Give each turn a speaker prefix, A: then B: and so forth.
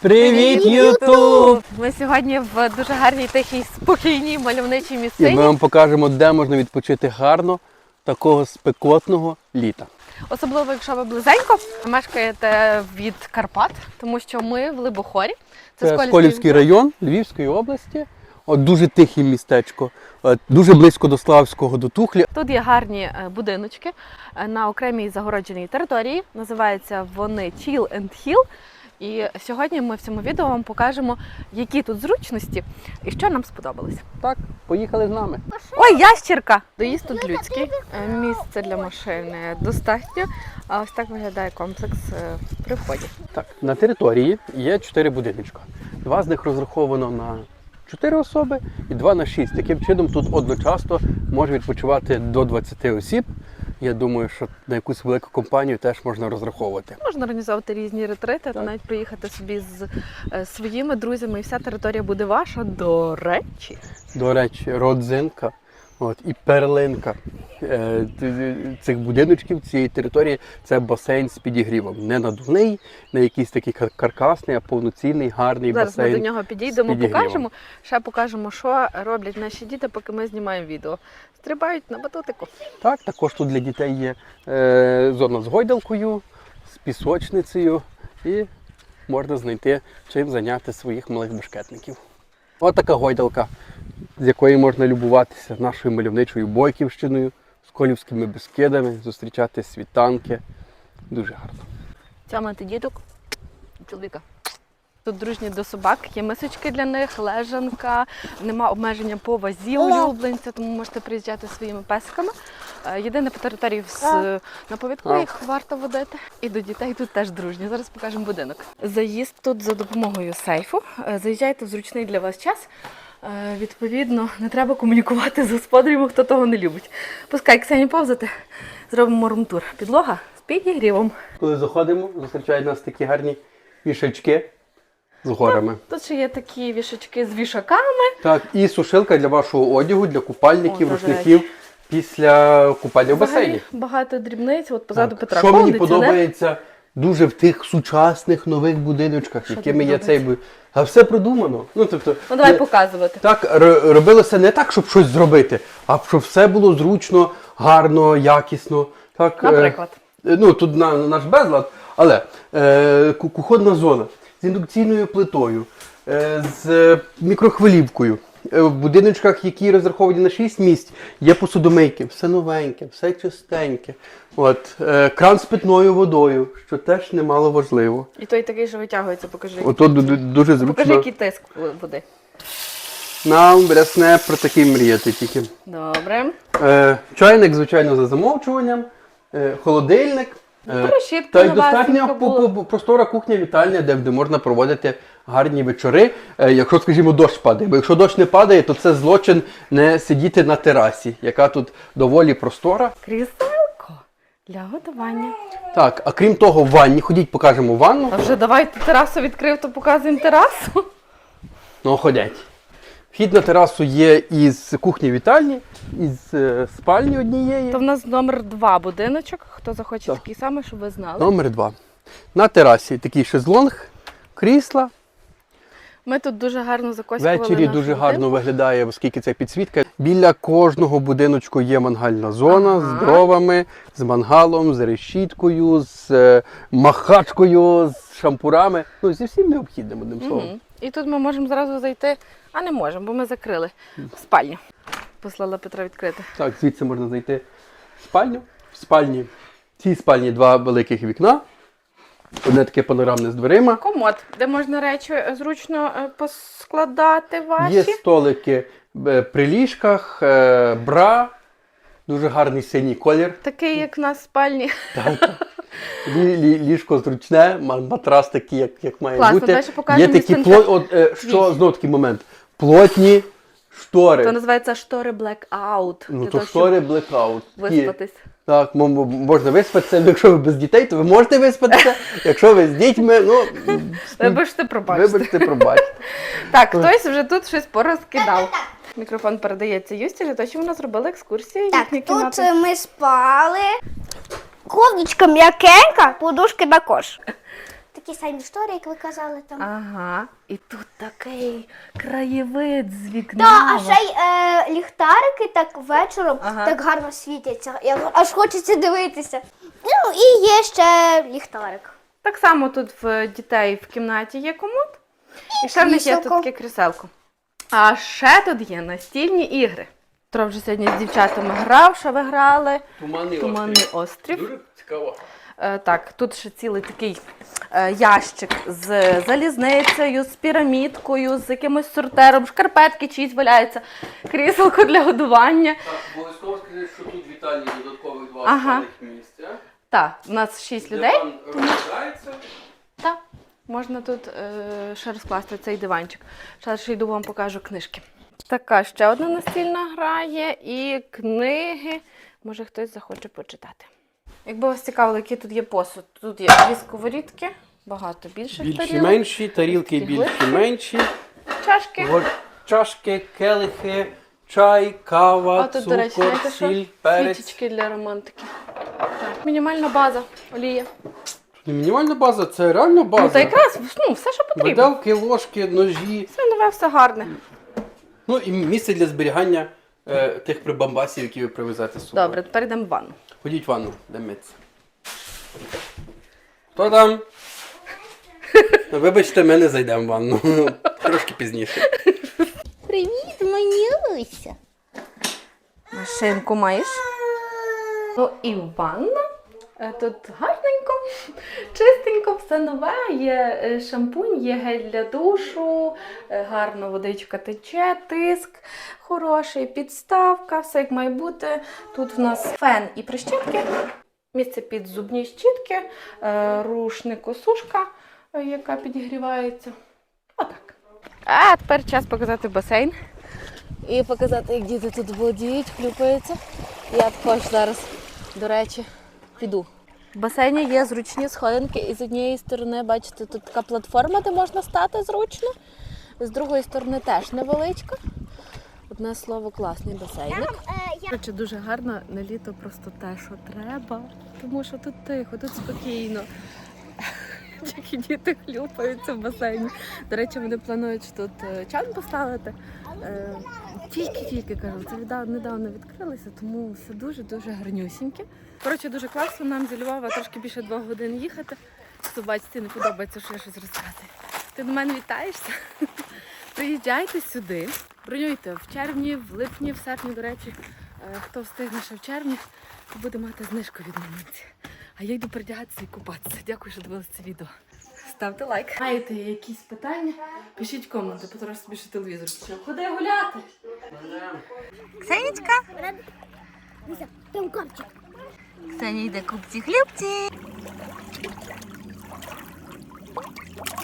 A: Привіт, Ютуб!
B: Ми сьогодні в дуже гарній, тихій, спокійній мальовничій
A: І ми вам покажемо, де можна відпочити гарно такого спекотного літа.
B: Особливо, якщо ви близенько мешкаєте від Карпат, тому що ми в Либохорі.
A: Це
B: Сколівський
A: Сколівський район Львівської області. От дуже тихе містечко, дуже близько до Славського, до Тухлі.
B: Тут є гарні е, будиночки е, на окремій загородженій території. Називаються вони Chill and Hill. І сьогодні ми в цьому відео вам покажемо, які тут зручності і що нам сподобалось.
A: Так, поїхали з нами.
B: Ой, ящірка! Доїзд тут людський. Е, Місце для машини достатньо. А ось так виглядає комплекс е, при вході.
A: Так, на території є чотири будиночка. Два з них розраховано на 4 особи і два на 6. Таким чином тут одночасно може відпочивати до 20 осіб. Я думаю, що на якусь велику компанію теж можна розраховувати.
B: Можна організовувати різні ретрити, та
A: Так.
B: навіть приїхати собі з е, своїми друзями, і вся територія буде ваша. До речі,
A: До речі, родзинка от, і перлинка е, цих будиночків, цієї території це басейн з підігрівом. Не надувний, не якийсь такий кар- каркасний, а повноцінний, гарний
B: зараз ми до нього підійдемо, покажемо. Ще покажемо, що роблять наші діти, поки ми знімаємо відео. Стрибають на батутику.
A: Так, також тут для дітей є е, зона з гойдалкою, з пісочницею і можна знайти чим зайняти своїх малих башкетників. Ось така гойдалка, з якої можна любуватися нашою мальовничою Бойківщиною, з колівськими безкидами, зустрічати світанки. Дуже гарно.
B: Тямати діток чоловіка. Тут дружні до собак, є мисочки для них, лежанка, нема обмеження по вазі улюбленця, тому можете приїжджати своїми песиками. Е, Єдине по території з, на повідку їх варто водити. І до дітей тут теж дружні. Зараз покажемо будинок. Заїзд тут за допомогою сейфу. Е, Заїжджайте в зручний для вас час. Е, Відповідно, не треба комунікувати з господарями, хто того не любить. Пускай Ксені повзати, зробимо румтур. Підлога з підігрівом.
A: Коли заходимо, зустрічають нас такі гарні вішачки з горами.
B: Тут ще є такі вішачки з вішаками.
A: Так, і сушилка для вашого одягу, для купальників,
B: О,
A: рушників після купання в басейні.
B: Багато дрібниць. От позаду
A: Так.
B: Петра
A: Що мені подобається дуже в тих сучасних нових будиночках,
B: Що
A: якими є цей бу- А все продумано. Ну тобто,
B: Ну давай
A: не-
B: показувати.
A: так р- робилося не так, щоб щось зробити, а щоб все було зручно, гарно, якісно. Так, е,
B: Наприклад.
A: е, ну тут на, наш безлад, але е, ку- кухонна зона з індукційною плитою, е, з е, мікрохвилівкою. Е, В будиночках, які розраховані на 6 місць, є посудомийки, все новеньке, все чистеньке. От, е, кран з питною водою, що теж немало важливо.
B: І той такий, що витягується, покажи.
A: Ото ду- ду- дуже
B: Покажи,
A: зручно.
B: який тиск води.
A: Нам брясне про такий мріяти тільки.
B: Добре.
A: Е, чайник, звичайно, за замовчуванням, е, холодильник. е, та й достатньо по- по- простора кухня вітальня, де, де можна проводити гарні вечори, е, якщо, скажімо, дощ падає. Бо якщо дощ не падає, то це злочин не сидіти на терасі, яка тут доволі простора.
B: Кріселко для готування.
A: Так, а крім того, в ванні, ходіть, покажемо ванну.
B: А вже давай ти терасу відкрив, то показуємо терасу.
A: Ну, ходять. Вхід на терасу є із кухні вітальні, із е, спальні однієї.
B: То в нас номер два будиночок. Хто захоче
A: Так.
B: такий самий, щоб ви знали.
A: Номер два. На терасі такий шезлонг, крісла.
B: Ми тут дуже гарно закоськували
A: Ввечері дуже
B: будинок.
A: гарно виглядає, оскільки це підсвітка. Біля кожного будиночку є мангальна зона
B: Ага.
A: з дровами, з мангалом, з решіткою, з е, махачкою, з шампурами. Ну, зі всім необхідним одним словом.
B: Мгм. І тут ми можемо зразу зайти, а не можемо, бо ми закрили спальню. Послала Петра відкрити.
A: Так, звідси можна зайти в спальню. В спальні. В цій спальні два великих вікна. Одне таке панорамне з дверима.
B: Комод, де можна речі е, зручно е, поскладати ваші.
A: Є столики е, при ліжках, бра, дуже гарний синій колір.
B: Такий, як в нас в спальні.
A: Лі, лі, ліжко зручне, матрас такий, як, як має
B: Класно,
A: бути.
B: далі
A: Є такі пло... От, що знову такий момент. Плотні штори.
B: То називається штори blackout.
A: Ну
B: для
A: то
B: того,
A: штори блекаут.
B: щоб виспатись.
A: Так, мо- мо- можна виспатися. Ну, Якщо ви без дітей, то ви можете виспатися. Якщо ви з дітьми, ну
B: Вибачте, пробачте.
A: вибачте, пробачте.
B: Так, хтось вже тут щось порозкидав. Мікрофон передається Юсті для того, щоб вона зробила екскурсію.
C: Так, тут
B: кімнати.
C: ми спали. Ковдочка м'якенька, подушки також. такі самі штори, як ви казали там.
B: Ага. І тут такий краєвид з вікна.
C: Да, а ще й е, ліхтарики так вечором
B: Ага.
C: так гарно світяться. Я, аж хочеться дивитися. Ну і є ще ліхтарик.
B: Так само тут в дітей в кімнаті є комод. І ще в них є тут
C: кріселко.
B: таке кріселко. А ще тут є настільні ігри. Тро вже сьогодні з дівчатами грав, що ви грали.
A: Туманний,
B: Туманний острів.
A: Дуже цікаво.
B: Е, так, тут ще цілий такий е, ящик з залізницею, з пірамідкою, з якимось сортером, шкарпетки чиїсь валяються, кріселко для годування.
A: Так, обов'язково скажи, що тут Віталій додаткових два
B: Ага.
A: місця.
B: Так, у нас шість людей.
A: Диван розглядається.
B: Так, можна тут е, ще розкласти цей диванчик. Зараз ще йду вам покажу книжки. Така ще одна настільна гра є і книги. Може хтось захоче почитати. Якби вас цікавило, який тут є посуд, тут є дві сковорідки, багато більших
A: Більші
B: тарілок,
A: менші, тарілки
B: Такі
A: більші менші.
B: чашки.
A: От чашки, келихи, чай, кава,
B: А тут, до речі,
A: цукор,
B: знаєте що?
A: сіль, перець.
B: Свічечки для романтики. Так. Мінімальна база, олія.
A: Не мінімальна база, це реально база.
B: Ну, та якраз ну, все, що потрібно.
A: Виделки, ложки, ножі.
B: Все нове, все гарне.
A: Ну і місце для зберігання е, тих прибамбасів, які ви привезете з собою.
B: Добре, тепер йдемо в ванну.
A: Ходіть в ванну, де митися. Хто там? Ну, Вибачте, ми не зайдемо в ванну. Трошки пізніше.
C: Привіт, Манюся.
B: Машинку маєш? Ну і ванна. Е, Тут гарненько, чистенько, все нове. Є е, шампунь, є гель для душу, е, гарно водичка тече, тиск хороший, підставка, все як має бути. Тут в нас фен і прищітки, місце під зубні щітки, рушник-осушка, яка підігрівається. Отак. А тепер час показати басейн. І показати, як діти тут володіють, хлюпаються. Я також зараз, до речі, піду. В басейні є зручні сходинки, і з однієї сторони, бачите, тут така платформа, де можна стати зручно. З другої сторони теж невеличка. Одне слово, класний басейник. Коротше, дуже гарно на літо просто те, що треба, тому що тут тихо, тут спокійно. Тільки діти хлюпаються в басейні. До речі, вони планують тут е, чан поставити. Е, Тільки-тільки кажу, це недавно відкрилося, тому все дуже-дуже гарнюсіньке. Коротше, дуже класно нам зі Львова трошки більше двох годин їхати. Бачить, не подобається, що я щось розказую. Ти до мене вітаєшся? Приїжджайте сюди, бронюйте в червні, в липні, в серпні, до речі, е, хто встигне ще в червні, буде мати знижку від мамиці. А я йду передягатися і купатися. Дякую, що дивилися це відео. Ставте лайк. Маєте якісь питання? Пишіть коменти, бо собі більше телевізор почав. Ходи гуляти.
C: Ксенічка. Там копчик.
B: Ксенія йде купці хлібці.